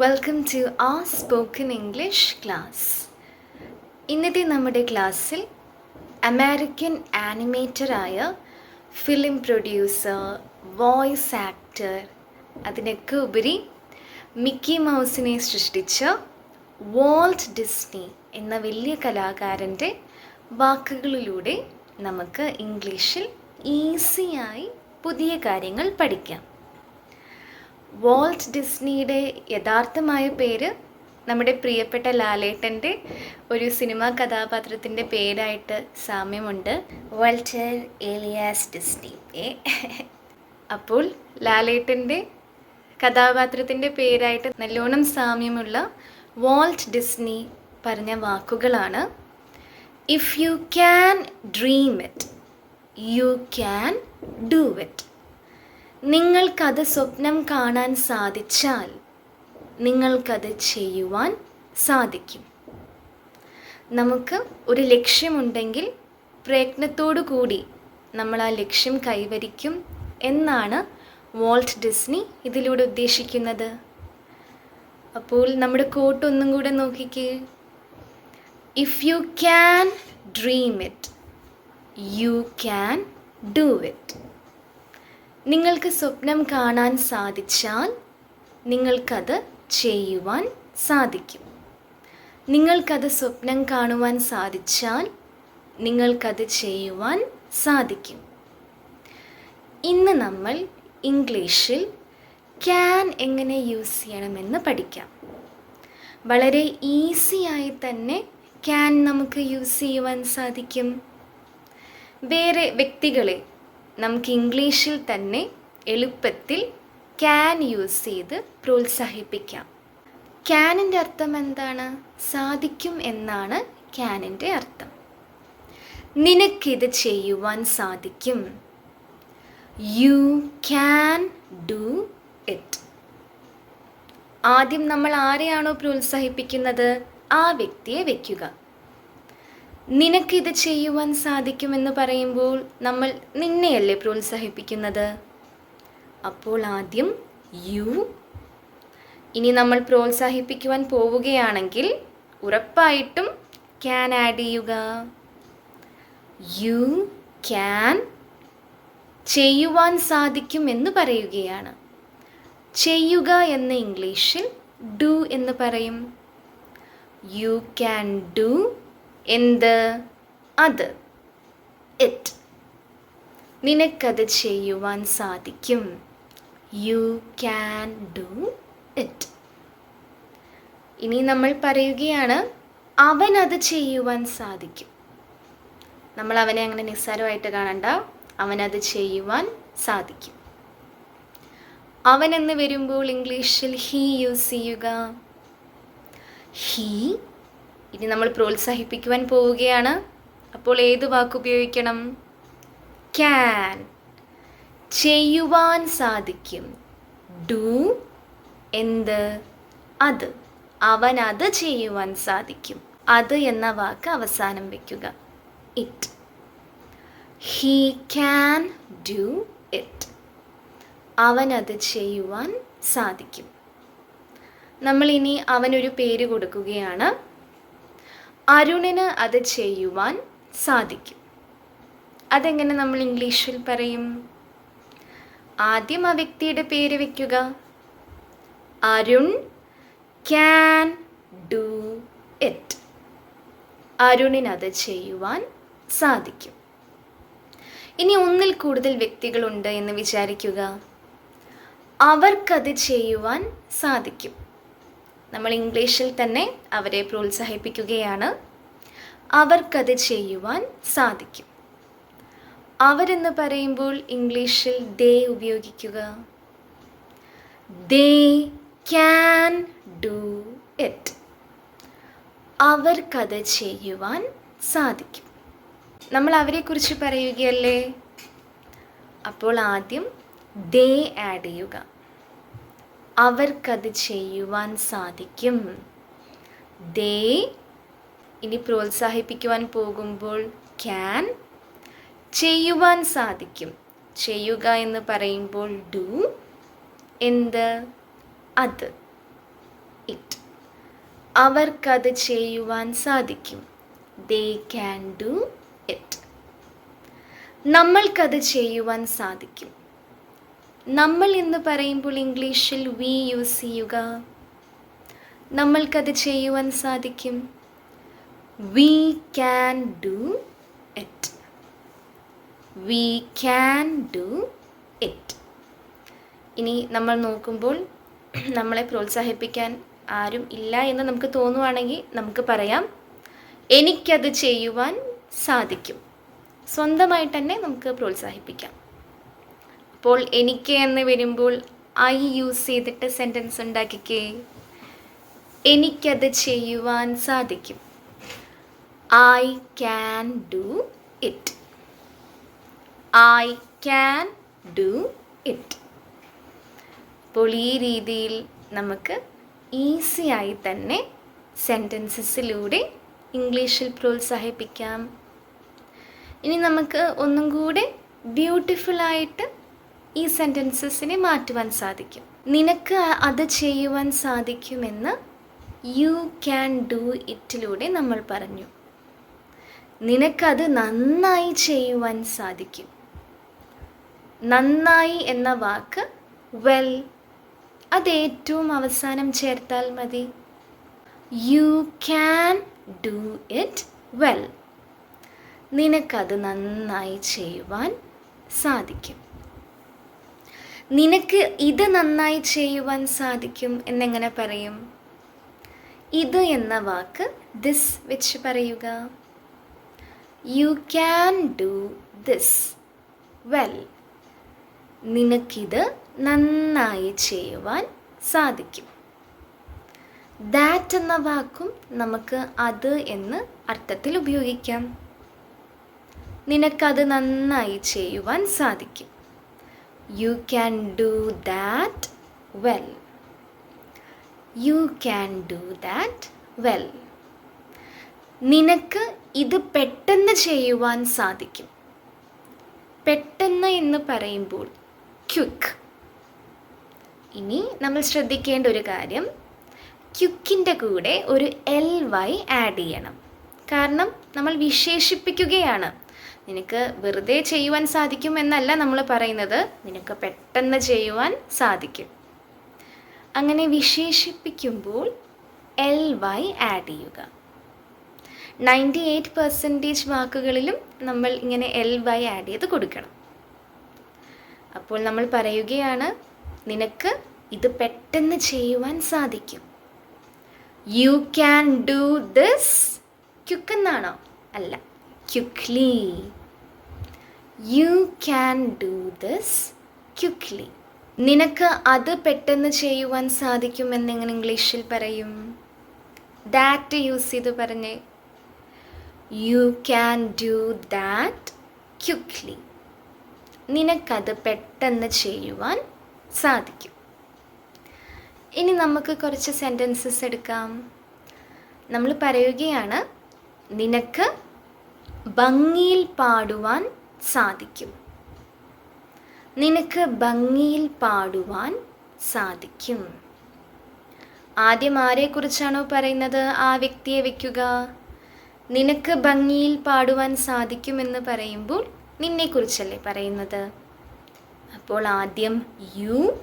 Welcome to ആ spoken English class ഇന്നത്തെ നമ്മുടെ ക്ലാസ്സിൽ അമേരിക്കൻ ആനിമേറ്ററായ ഫിലിം പ്രൊഡ്യൂസർ വോയിസ് ആക്ടർ അതിനൊക്കെ ഉപരി മിക്കി മൗസിനെ സൃഷ്ടിച്ച വാൾട്ട് ഡിസ്നി എന്ന വലിയ കലാകാരന്റെ വാക്കുകളിലൂടെ നമുക്ക് ഇംഗ്ലീഷിൽ ഈസിയായി പുതിയ കാര്യങ്ങൾ പഠിക്കാം. വാൾട്ട് ഡിസ്നിയുടെ യഥാർത്ഥമായ പേര് നമ്മുടെ പ്രിയപ്പെട്ട ലാലേട്ടന്റെ ഒരു സിനിമാ കഥാപാത്രത്തിന്റെ പേരായിട്ട് സാമ്യമുണ്ട്. വോൾട്ടർ ഏലിയാസ് ഡിസ്നി അപ്പോൾ ലാലേട്ടന്റെ കഥാപാത്രത്തിന്റെ പേരായിട്ട് നല്ലോണം സാമ്യമുള്ള വോൾട്ട് ഡിസ്നി പറഞ്ഞ വാക്കുകളാണ്. If you can dream it you can do it നിങ്ങൾക്കത് സ്വപ്നം കാണാൻ സാധിച്ചാൽ നിങ്ങൾക്കത് ചെയ്യുവാൻ സാധിക്കും. നമുക്ക് ഒരു ലക്ഷ്യമുണ്ടെങ്കിൽ പ്രയത്നത്തോടു കൂടി നമ്മൾ ആ ലക്ഷ്യം കൈവരിക്കും എന്നാണ് വോൾട്ട് ഡിസ്നി ഇതിലൂടെ ഉദ്ദേശിക്കുന്നത്. അപ്പോൾ നമ്മുടെ കോട്ട് ഒന്നും കൂടെ നോക്കിക്കേ. If you can dream it you can do it നിങ്ങൾക്ക് സ്വപ്നം കാണാൻ സാധിച്ചാൽ നിങ്ങൾക്കത് ചെയ്യുവാൻ സാധിക്കും. നിങ്ങൾക്കത് സ്വപ്നം കാണുവാൻ സാധിച്ചാൽ നിങ്ങൾക്കത് ചെയ്യുവാൻ സാധിക്കും. ഇന്ന് നമ്മൾ ഇംഗ്ലീഷിൽ ക്യാൻ എങ്ങനെ യൂസ് ചെയ്യണമെന്ന് പഠിക്കാം. വളരെ ഈസിയായി തന്നെ ക്യാൻ നമുക്ക് യൂസ് ചെയ്യുവാൻ സാധിക്കും. വേറെ വ്യക്തികളെ നമുക്ക് ഇംഗ്ലീഷിൽ തന്നെ എളുപ്പത്തിൽ ക്യാൻ യൂസ് ചെയ്ത് പ്രോത്സാഹിപ്പിക്കാം. ക്യാനിന്റെ അർത്ഥം എന്താണ്? സാധിക്കും എന്നാണ് ക്യാനിന്റെ അർത്ഥം. നിനക്കിത് ചെയ്യുവാൻ സാധിക്കും. യു ക്യാൻ ഡു ഇറ്റ് ആദ്യം നമ്മൾ ആരെയാണോ പ്രോത്സാഹിപ്പിക്കുന്നത്? ആ വ്യക്തിയെ വയ്ക്കുക നിനക്കിത് ചെയ്യുവാൻ സാധിക്കുമെന്ന് പറയുമ്പോൾ നമ്മൾ നിന്നെയല്ലേ പ്രോത്സാഹിപ്പിക്കുന്നത്? അപ്പോൾ ആദ്യം യു. ഇനി നമ്മൾ പ്രോത്സാഹിപ്പിക്കുവാൻ പോവുകയാണെങ്കിൽ ഉറപ്പായിട്ടും ക്യാൻ ആഡ് ചെയ്യുക. യു ക്യാൻ ചെയ്യുവാൻ സാധിക്കും എന്ന് പറയുകയാണ്. ചെയ്യുക എന്ന ഇംഗ്ലീഷിൽ ഡു എന്ന് പറയും. യു ക്യാൻ ഡു എന്ത്? അത്. ഇറ്റ് നിനക്കത് ചെയ്യുവാൻ സാധിക്കും. യു ക്യാൻ ഡു ഇറ്റ് ഇനി നമ്മൾ പറയുകയാണ് അവൻ അത് ചെയ്യുവാൻ സാധിക്കും. നമ്മൾ അവനെ അങ്ങനെ നിസ്സാരമായിട്ട് കാണണ്ട. അവനത് ചെയ്യുവാൻ സാധിക്കും. അവൻ എന്ന് വരുമ്പോൾ ഇംഗ്ലീഷിൽ ഹീ യൂസ് ചെയ്യുക. ഹീ ഇനി നമ്മൾ പ്രോത്സാഹിപ്പിക്കുവാൻ പോവുകയാണ്. അപ്പോൾ ഏത് വാക്ക് ഉപയോഗിക്കണം? ക്യാൻ ചെയ്യുവാൻ സാധിക്കും. ഡു എന്ത്? അത്. അവൻ അത് ചെയ്യുവാൻ സാധിക്കും. അത് എന്ന വാക്ക് അവസാനം വയ്ക്കുക it he can do it അവൻ അത് ചെയ്യുവാൻ സാധിക്കും. നമ്മൾ ഇനി അവനൊരു പേര് കൊടുക്കുകയാണ്. അരുണിന് അത് ചെയ്യുവാൻ സാധിക്കും. അതെങ്ങനെ നമ്മൾ ഇംഗ്ലീഷിൽ പറയും? ആദ്യം ആ വ്യക്തിയുടെ പേര് വയ്ക്കുക അരുൺ ക്യാൻ ഡു ഇറ്റ്. അരുണിന് അത് ചെയ്യുവാൻ സാധിക്കും. ഇനി ഒന്നിൽ കൂടുതൽ വ്യക്തികളുണ്ട് എന്ന് വിചാരിക്കുക. അവർക്കത് ചെയ്യുവാൻ സാധിക്കും. നമ്മൾ ഇംഗ്ലീഷിൽ തന്നെ അവരെ പ്രോത്സാഹിപ്പിക്കുകയാണ്. അവർക്കത് ചെയ്യുവാൻ സാധിക്കും. അവരെന്ന് പറയുമ്പോൾ ഇംഗ്ലീഷിൽ ദേ ഉപയോഗിക്കുക. They can do it. അവർക്കത് ചെയ്യുവാൻ സാധിക്കും. നമ്മൾ അവരെക്കുറിച്ച് പറയുകയല്ലേ? അപ്പോൾ ആദ്യം ദേ ആഡ് ചെയ്യുക. അവർക്കത് ചെയ്യുവാൻ സാധിക്കും. ദേ ഇനി പ്രോത്സാഹിപ്പിക്കുവാൻ പോകുമ്പോൾ ക്യാൻ ചെയ്യുവാൻ സാധിക്കും. ചെയ്യുക എന്ന് പറയുമ്പോൾ ഡു എന്ത്? അത്. ഇറ്റ് അവർക്കത് ചെയ്യുവാൻ സാധിക്കും. ദേ ക്യാൻ ഡു ഇറ്റ് നമ്മൾക്കത് ചെയ്യുവാൻ സാധിക്കും. നമ്മൾ എന്ന് പറയുമ്പോൾ ഇംഗ്ലീഷിൽ വി യൂസ് ചെയ്യുക. നമ്മൾക്കത് ചെയ്യുവാൻ സാധിക്കും. We can do it we can do it ഇനി നമ്മൾ നോക്കുമ്പോൾ നമ്മളെ പ്രോത്സാഹിപ്പിക്കാൻ ആരും ഇല്ല എന്ന് നമുക്ക് തോന്നുവാണെങ്കിൽ നമുക്ക് പറയാം. എനിക്കത് ചെയ്യുവാൻ സാധിക്കും. സ്വന്തമായിട്ട് തന്നെ നമുക്ക് പ്രോത്സാഹിപ്പിക്കാം. അപ്പോൾ എനിക്ക് എന്ന് വരുമ്പോൾ ഐ യൂസ് ചെയ്തിട്ട് സെന്റൻസ് ഉണ്ടാക്കിക്കേ. എനിക്കത് ചെയ്യുവാൻ സാധിക്കും. I can do it. I can do it. അപ്പോൾ ഈ രീതിയിൽ നമുക്ക് ഈസിയായി തന്നെ സെന്റൻസസിലൂടെ ഇംഗ്ലീഷിൽ പ്രോത്സാഹിപ്പിക്കാം. ഇനി നമുക്ക് ഒന്നും കൂടെ ബ്യൂട്ടിഫുള്ളായിട്ട് ഈ സെന്റൻസസിനെ മാറ്റുവാൻ സാധിക്കും. നിനക്ക് അത് ചെയ്യുവാൻ സാധിക്കുമെന്ന് യു ക്യാൻ ഡു ഇറ്റിലൂടെ നമ്മൾ പറഞ്ഞു. നിനക്കത് നന്നായി ചെയ്യുവാൻ സാധിക്കും. നന്നായി എന്ന വാക്ക് വെൽ അത് ഏറ്റവും അവസാനം ചേർത്താൽ മതി. You can do it well നിനക്കത് നന്നായി ചെയ്യുവാൻ സാധിക്കും. നിനക്ക് ഇത് നന്നായി ചെയ്യുവാൻ സാധിക്കും എന്നെങ്ങനെ പറയും? ഇത് എന്ന വാക്ക് ദിസ് വെച്ച് പറയുക. You can do this well നിനക്കിത് നന്നായി ചെയ്യുവാൻ സാധിക്കും. ദാറ്റ് എന്ന വാക്കും നമുക്ക് അത് എന്ന് അർത്ഥത്തിൽ ഉപയോഗിക്കാം. നിനക്കത് നന്നായി ചെയ്യുവാൻ സാധിക്കും. You can do that well you can do that well നിനക്ക് ഇത് പെട്ടെന്ന് ചെയ്യുവാൻ സാധിക്കും. പെട്ടെന്ന് എന്ന് പറയുമ്പോൾ ക്യുക്ക് ഇനി നമ്മൾ ശ്രദ്ധിക്കേണ്ട ഒരു കാര്യം. ക്യുക്കിന്റെ കൂടെ ഒരു എൽ വൈ ആഡ് ചെയ്യണം. കാരണം നമ്മൾ വിശേഷിപ്പിക്കുകയാണ്. നിനക്ക് വെറുതെ ചെയ്യുവാൻ സാധിക്കും എന്നല്ല നമ്മൾ പറയുന്നത്. നിനക്ക് പെട്ടെന്ന് ചെയ്യുവാൻ സാധിക്കും. അങ്ങനെ വിശേഷിപ്പിക്കുമ്പോൾ എൽ വൈ ആഡ് ചെയ്യുക. നയന്റി എയ്റ്റ് പെർസെന്റേജ് വാക്കുകളിലും നമ്മൾ ഇങ്ങനെ എൽ വൈ ആഡ് ചെയ്ത് കൊടുക്കണം. അപ്പോൾ നമ്മൾ പറയുകയാണ് നിനക്ക് ഇത് പെട്ടെന്ന് ചെയ്യുവാൻ സാധിക്കും. യു ക്യാൻ ഡു ദിസ് ക്യുക്കെന്നാണോ അല്ല quickly you can do this quickly നിനക്ക് അത് പെട്ടെന്ന് ചെയ്യുവാൻ സാധിക്കുമെന്ന് എങ്ങനെ ഇംഗ്ലീഷിൽ പറയും? ദാറ്റ് യൂസ് ചെയ്ത് പറഞ്ഞേ. You can do that quickly നിനക്കത് പെട്ടെന്ന് ചെയ്യുവാൻ സാധിക്കും. ഇനി നമുക്ക് കുറച്ച് സെന്റൻസസ് എടുക്കാം. നമ്മൾ പറയുകയാണ് നിനക്ക് ഭംഗിയിൽ പാടുവാൻ സാധിക്കും. നിനക്ക് ഭംഗിയിൽ പാടുവാൻ സാധിക്കും. ആദ്യം ആരെക്കുറിച്ചാണോ പറയുന്നത്? ആ വ്യക്തിയെ വയ്ക്കുക നിനക്ക് ഭംഗിയിൽ പാടുവാൻ സാധിക്കുമെന്ന് പറയുമ്പോൾ നിന്നെക്കുറിച്ചല്ലേ പറയുന്നത്? അപ്പോൾ ആദ്യം യു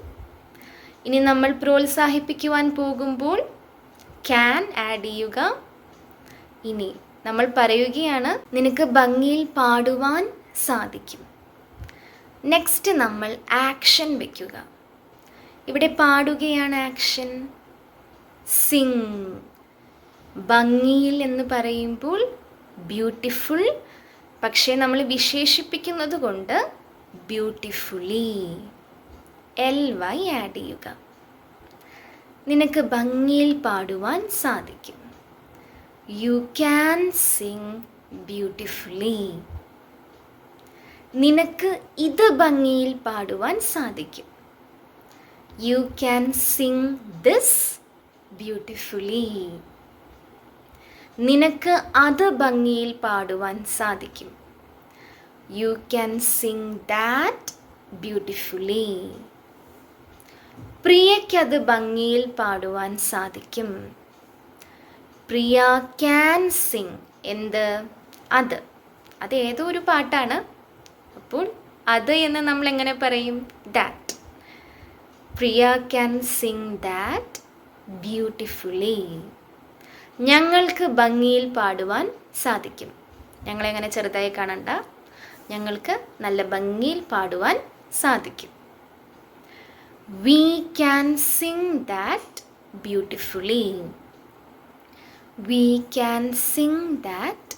ഇനി നമ്മൾ പ്രോത്സാഹിപ്പിക്കുവാൻ പോകുമ്പോൾ ക്യാൻ ആഡ് ചെയ്യുക. ഇനി നമ്മൾ പറയുകയാണ് നിനക്ക് ഭംഗിയിൽ പാടുവാൻ സാധിക്കും. നെക്സ്റ്റ് നമ്മൾ ആക്ഷൻ വയ്ക്കുക ഇവിടെ പാടുകയാണ് ആക്ഷൻ സിങ് ഭംഗിയിൽ എന്ന് പറയുമ്പോൾ ബ്യൂട്ടിഫുൾ പക്ഷേ നമ്മൾ വിശേഷിപ്പിക്കുന്നത് കൊണ്ട് ബ്യൂട്ടിഫുള്ളി എൽ വൈ ആഡ് ചെയ്യുക. നിനക്ക് ഭംഗിയിൽ പാടുവാൻ സാധിക്കും. യു ക്യാൻ സിങ് ബ്യൂട്ടിഫുള്ളി നിനക്ക് ഇത് ഭംഗിയിൽ പാടുവാൻ സാധിക്കും. You can sing this beautifully നിനക്ക് അത് ഭംഗിയിൽ പാടുവാൻ സാധിക്കും. You can sing that beautifully പ്രിയയ്ക്കത് ഭംഗിയിൽ പാടുവാൻ സാധിക്കും. പ്രിയ ക്യാൻ സിങ് എന്ത്? അത്. അത് ഏതോ ഒരു പാട്ടാണ്. അപ്പോൾ അത് എന്ന് നമ്മൾ എങ്ങനെ പറയും? That Priya can sing that beautifully ഞങ്ങൾക്ക് ഭംഗിയിൽ പാടുവാൻ സാധിക്കും. ഞങ്ങളെങ്ങനെ ചെറുതായി കാണണ്ട? ഞങ്ങൾക്ക് നല്ല ഭംഗിയിൽ പാടുവാൻ സാധിക്കും. We can sing that beautifully we can sing that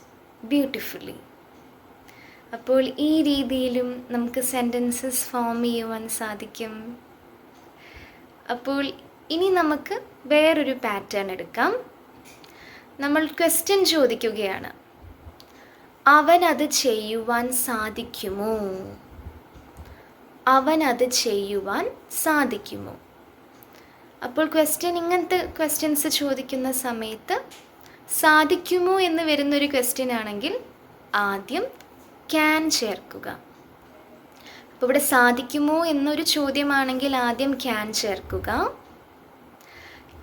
beautifully അപ്പോൾ ഈ രീതിയിലും നമുക്ക് സെന്റൻസസ് ഫോം ചെയ്യുവാൻ സാധിക്കും. അപ്പോൾ ഇനി നമുക്ക് വേറൊരു പാറ്റേൺ എടുക്കാം. നമ്മൾ ക്വസ്റ്റ്യൻ ചോദിക്കുകയാണ്. അവൻ അത് ചെയ്യുവാൻ സാധിക്കുമോ? അവൻ അത് ചെയ്യുവാൻ സാധിക്കുമോ? അപ്പോൾ ക്വസ്റ്റ്യൻ ഇങ്ങനത്തെ ക്വസ്റ്റ്യൻസ് ചോദിക്കുന്ന സമയത്ത് സാധിക്കുമോ എന്ന് വരുന്നൊരു ക്വസ്റ്റ്യൻ ആണെങ്കിൽ ആദ്യം ക്യാൻ ചേർക്കുക. അപ്പോൾ ഇവിടെ സാധിക്കുമോ എന്നൊരു ചോദ്യമാണെങ്കിൽ ആദ്യം ക്യാൻ ചേർക്കുക.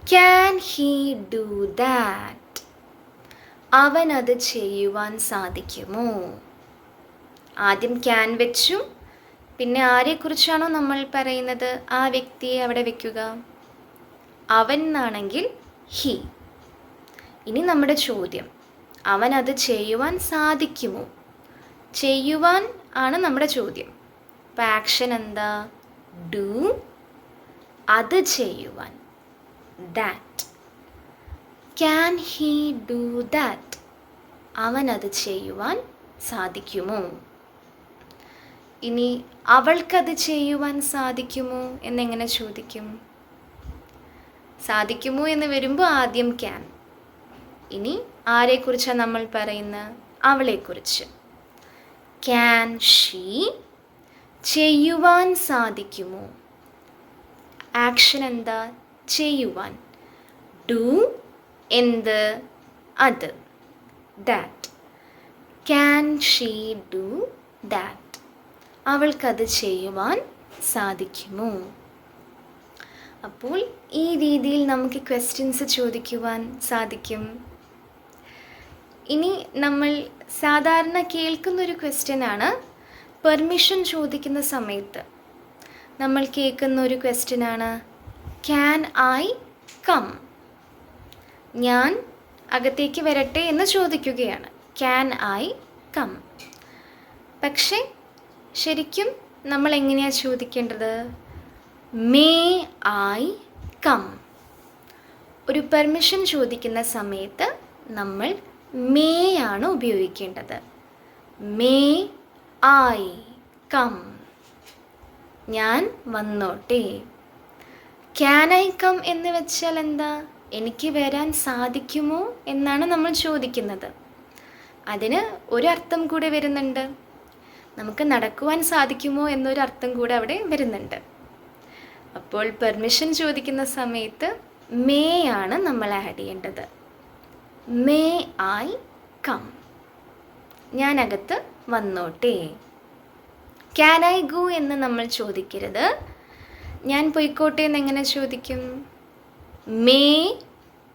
Can he do that? അവൻ അത് ചെയ്യുവാൻ സാധിക്കുമോ? ആദ്യം ക്യാൻ വെച്ചു. പിന്നെ ആരെക്കുറിച്ചാണോ നമ്മൾ പറയുന്നത്? ആ വ്യക്തിയെ അവിടെ വെക്കുക. അവൻ എന്നാണെങ്കിൽ ഹി. ഇനി നമ്മുടെ ചോദ്യം. അവൻ അത് ചെയ്യുവാൻ സാധിക്കുമോ? ചെയ്യുവാൻ ആണ് നമ്മുടെ ചോദ്യം. അപ്പം ആക്ഷൻ എന്താ? ഡു അത് ചെയ്യുവാൻ. That can he do that അവൻ അത് ചെയ്യുവാൻ സാധിക്കുമോ? ഇനി അവൾക്കത് ചെയ്യുവാൻ സാധിക്കുമോ എന്നെങ്ങനെ ചോദിക്കും? സാധിക്കുമോ എന്ന് വരുമ്പോൾ ആദ്യം ക്യാൻ ഇനി ആരെക്കുറിച്ചാണ് നമ്മൾ പറയുന്നത്? അവളെക്കുറിച്ച്. ക്യാൻ ഷീ ചെയ്യുവാൻ സാധിക്കുമോ? ആക്ഷൻ എന്താ? ചെയ്യുവാൻ. ഡു എന്ത്? അത്. That can she do that അവൾക്കത് ചെയ്യുവാൻ സാധിക്കുമോ? അപ്പോൾ ഈ രീതിയിൽ നമുക്ക് ക്വസ്റ്റ്യൻസ് ചോദിക്കുവാൻ സാധിക്കും. ഇനി നമ്മൾ സാധാരണ കേൾക്കുന്നൊരു ക്വസ്റ്റ്യനാണ് പെർമിഷൻ ചോദിക്കുന്ന സമയത്ത് നമ്മൾ കേൾക്കുന്ന ഒരു ക്വസ്റ്റ്യനാണ് ക്യാൻ ഐ കം ഞാൻ അകത്തേക്ക് വരട്ടെ എന്ന് ചോദിക്കുകയാണ്. ക്യാൻ ഐ കം പക്ഷേ ശരിക്കും നമ്മൾ എങ്ങനെയാണ് ചോദിക്കേണ്ടത്? മേ ഐ കം ഒരു പെർമിഷൻ ചോദിക്കുന്ന സമയത്ത് നമ്മൾ മേ ആണ് ഉപയോഗിക്കേണ്ടത്. May I come. ഞാൻ വന്നോട്ടെ. ക്യാൻ ഐ കം എന്ന് വെച്ചാൽ എന്താ? എനിക്ക് വരാൻ സാധിക്കുമോ എന്നാണ് നമ്മൾ ചോദിക്കുന്നത്. അതിന് അർത്ഥം കൂടെ വരുന്നുണ്ട്. നമുക്ക് നടക്കുവാൻ സാധിക്കുമോ എന്നൊരു അർത്ഥം കൂടെ അവിടെ വരുന്നുണ്ട്. അപ്പോൾ പെർമിഷൻ ചോദിക്കുന്ന സമയത്ത് മേ ആണ് നമ്മൾ ആഡ് ചെയ്യേണ്ടത് മേ ഐ കം ഞാനകത്ത് വന്നോട്ടെ. ക്യാൻ ഐ ഗോ എന്ന് നമ്മൾ ചോദിക്കരുത്. ഞാൻ പൊയ്ക്കോട്ടെ എന്ന് എങ്ങനെ ചോദിക്കും? മേ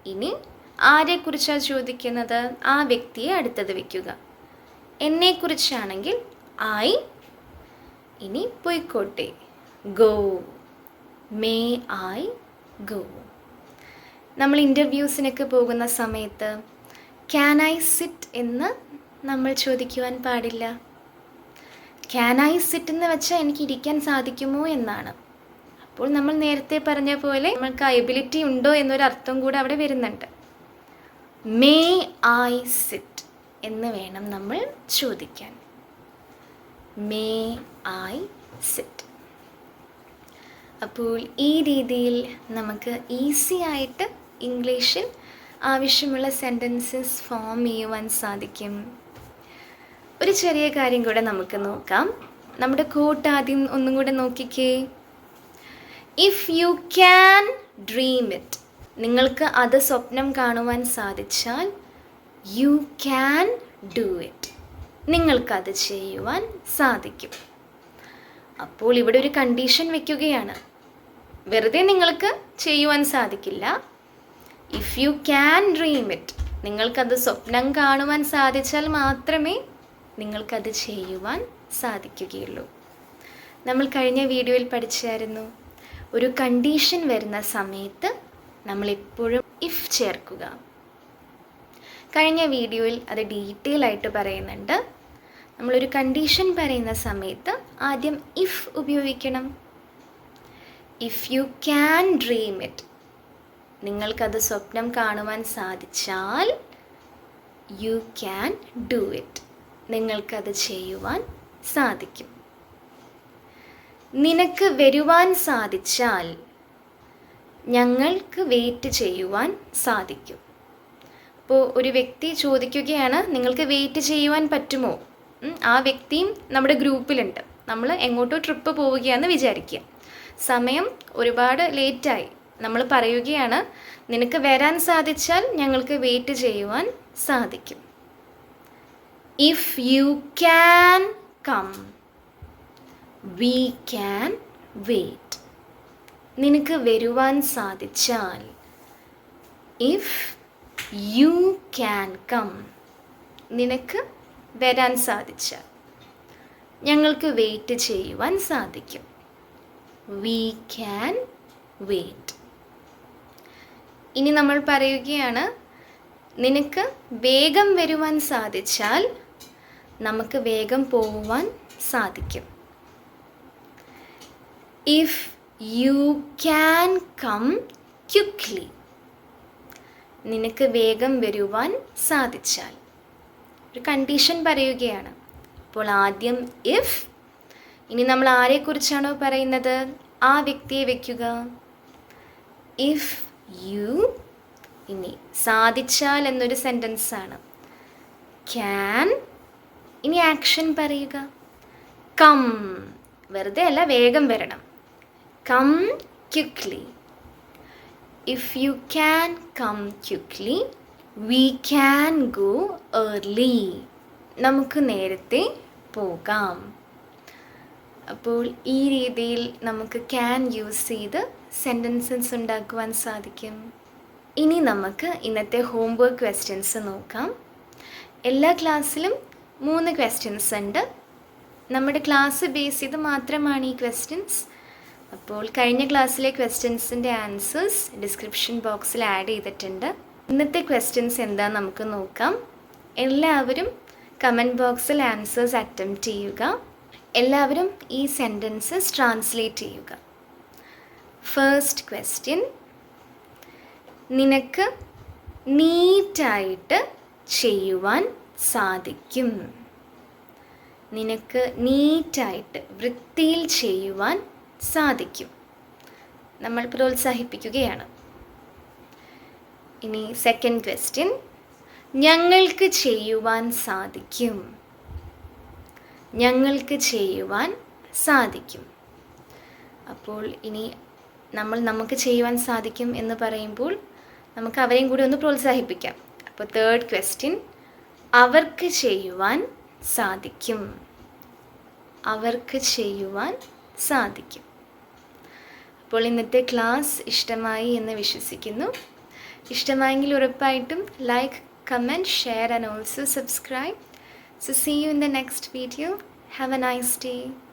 ഇനി ആരെക്കുറിച്ചാണ് ചോദിക്കുന്നത്? ആ വ്യക്തിയെ അടുത്തത് വയ്ക്കുക എന്നെക്കുറിച്ചാണെങ്കിൽ ഐ ഇനി പൊയ്ക്കോട്ടെ. ഗോ മേ ഐ ഗോ നമ്മൾ ഇന്റർവ്യൂസിനൊക്കെ പോകുന്ന സമയത്ത് ക്യാൻ ഐ സിറ്റ് എന്ന് നമ്മൾ ചോദിക്കുവാൻ പാടില്ല. ക്യാൻ ഐ സിറ്റ് എന്ന് വെച്ചാൽ എനിക്ക് ഇരിക്കാൻ സാധിക്കുമോ എന്നാണ്. അപ്പോൾ നമ്മൾ നേരത്തെ പറഞ്ഞ പോലെ നമ്മൾക്ക് എബിലിറ്റി ഉണ്ടോ എന്നൊരു അർത്ഥം കൂടെ അവിടെ വരുന്നുണ്ട്. മേ ഐ സിറ്റ് എന്ന് വേണം നമ്മൾ ചോദിക്കാൻ. മേ ഐ സിറ്റ് അപ്പോൾ ഈ രീതിയിൽ നമുക്ക് ഈസി ആയിട്ട് ഇംഗ്ലീഷിൽ ആവശ്യമുള്ള സെന്റൻസസ് ഫോം ചെയ്യുവാൻ സാധിക്കും. ഒരു ചെറിയ കാര്യം കൂടെ നമുക്ക് നോക്കാം. നമ്മുടെ കോട്ട് ആദ്യം ഒന്നും കൂടെ നോക്കിക്കേ. If you can dream it നിങ്ങൾക്ക് അത് സ്വപ്നം കാണുവാൻ സാധിച്ചാൽ യു ക്യാൻ ഡു ഇറ്റ് നിങ്ങൾക്കത് ചെയ്യുവാൻ സാധിക്കും. അപ്പോൾ ഇവിടെ ഒരു കണ്ടീഷൻ വയ്ക്കുകയാണ് വെറുതെ നിങ്ങൾക്ക് ചെയ്യുവാൻ സാധിക്കില്ല. If you can dream it നിങ്ങൾക്കത് സ്വപ്നം കാണുവാൻ സാധിച്ചാൽ മാത്രമേ നിങ്ങൾക്കത് ചെയ്യുവാൻ സാധിക്കുകയുള്ളൂ. നമ്മൾ കഴിഞ്ഞ വീഡിയോയിൽ പഠിച്ചായിരുന്നു ഒരു കണ്ടീഷൻ വരുന്ന സമയത്ത് നമ്മൾ എപ്പോഴും ഇഫ് ചേർക്കുക. കഴിഞ്ഞ വീഡിയോയിൽ അത് ഡീറ്റെയിൽ ആയിട്ട് പറയുന്നുണ്ട്. നമ്മളൊരു കണ്ടീഷൻ പറയുന്ന സമയത്ത് ആദ്യം ഇഫ് ഉപയോഗിക്കണം. If you can dream it നിങ്ങൾക്കത് സ്വപ്നം കാണുവാൻ സാധിച്ചാൽ യു ക്യാൻ ഡു ഇറ്റ് നിങ്ങൾക്കത് ചെയ്യുവാൻ സാധിക്കും. നിനക്ക് വരുവാൻ സാധിച്ചാൽ ഞങ്ങൾക്ക് വെയിറ്റ് ചെയ്യുവാൻ സാധിക്കും. ഇപ്പോൾ ഒരു വ്യക്തി ചോദിക്കുകയാണ് നിങ്ങൾക്ക് വെയിറ്റ് ചെയ്യുവാൻ പറ്റുമോ? ആ വ്യക്തിയും നമ്മുടെ ഗ്രൂപ്പിലുണ്ട്. നമ്മൾ എങ്ങോട്ടോ ട്രിപ്പ് പോവുകയാണെന്ന് വിചാരിക്കുക. സമയം ഒരുപാട് ലേറ്റായി നമ്മൾ പറയുകയാണ് നിനക്ക് വരാൻ സാധിച്ചാൽ ഞങ്ങൾക്ക് വെയിറ്റ് ചെയ്യുവാൻ സാധിക്കും. If you can come we can wait നിനക്ക് വരുവാൻ സാധിച്ചാൽ ഇഫ് യു ക്യാൻ കം നിനക്ക് വരാൻ സാധിച്ചാൽ ഞങ്ങൾക്ക് വെയിറ്റ് ചെയ്യുവാൻ സാധിക്കും. വി ക്യാൻ വെയിറ്റ് ഇനി നമ്മൾ പറയുകയാണ് നിനക്ക് വേഗം വരുവാൻ സാധിച്ചാൽ നമുക്ക് വേഗം പോകുവാൻ സാധിക്കും. If you can come quickly നിനക്ക് വേഗം വരുവാൻ സാധിച്ചാൽ. ഒരു കണ്ടീഷൻ പറയുകയാണ്. അപ്പോൾ ആദ്യം ഇഫ് ഇനി നമ്മൾ ആരെക്കുറിച്ചാണോ പറയുന്നത്? ആ വ്യക്തിയെ വയ്ക്കുക ഇഫ് യു ഇനി സാധിച്ചാൽ എന്നൊരു സെന്റൻസ് ആണ്. ക്യാൻ ഇനി ആക്ഷൻ പറയുക. കം വെറുതെ അല്ല വേഗം വരണം. Come quickly if you can come quickly we can go early നമുക്ക് നേരത്തെ പോകാം. അപ്പോൾ ഈ രീതിയിൽ നമുക്ക് ക്യാൻ യൂസ് ചെയ്ത് സെന്റൻസസ് ഉണ്ടാക്കുവാൻ സാധിക്കും. ഇനി നമുക്ക് ഇന്നത്തെ ഹോംവർക്ക് ക്വസ്റ്റ്യൻസ് നോക്കാം. എല്ലാ ക്ലാസ്സിലും മൂന്ന് ക്വസ്റ്റ്യൻസ് ഉണ്ട്. നമ്മുടെ ക്ലാസ് ബേസ് ചെയ്ത് മാത്രമാണ് ഈ ക്വസ്റ്റ്യൻസ് അപ്പോൾ കഴിഞ്ഞ ക്ലാസ്സിലെ ക്വസ്റ്റ്യൻസിന്റെ ആൻസേഴ്സ് ഡിസ്ക്രിപ്ഷൻ ബോക്സിൽ ആഡ് ചെയ്തിട്ടുണ്ട്. ഇന്നത്തെ ക്വസ്റ്റ്യൻസ് എന്താ നമുക്ക് നോക്കാം. എല്ലാവരും കമന്റ് ബോക്സിൽ ആൻസേഴ്സ് അറ്റംപ്റ്റ് ചെയ്യുക. എല്ലാവരും ഈ സെന്റൻസസ് ട്രാൻസ്ലേറ്റ് ചെയ്യുക. ഫസ്റ്റ് ക്വസ്റ്റ്യൻ നിനക്ക് നീറ്റായിട്ട് ചെയ്യുവാൻ സാധിക്കും. നിനക്ക് നീറ്റായിട്ട് വൃത്തിയിൽ ചെയ്യുവാൻ സാധിക്കും. നമ്മൾ പ്രോത്സാഹിപ്പിക്കുകയാണ്. ഇനി സെക്കൻഡ് ക്വസ്റ്റ്യൻ ഞങ്ങൾക്ക് ചെയ്യുവാൻ സാധിക്കും. ഞങ്ങൾക്ക് ചെയ്യുവാൻ സാധിക്കും. അപ്പോൾ ഇനി നമ്മൾ നമുക്ക് ചെയ്യുവാൻ സാധിക്കും എന്ന് പറയുമ്പോൾ നമുക്ക് അവരെയും കൂടി ഒന്ന് പ്രോത്സാഹിപ്പിക്കാം. അപ്പോൾ തേർഡ് ക്വസ്റ്റ്യൻ അവർക്ക് ചെയ്യുവാൻ സാധിക്കും. അവർക്ക് ചെയ്യുവാൻ സാധിക്കും. അപ്പോൾ ഇന്നത്തെ ക്ലാസ് ഇഷ്ടമായി എന്ന് വിശ്വസിക്കുന്നു. ഇഷ്ടമായെങ്കിൽ ഉറപ്പായിട്ടും like comment share and also subscribe so see you in the next video have a nice day.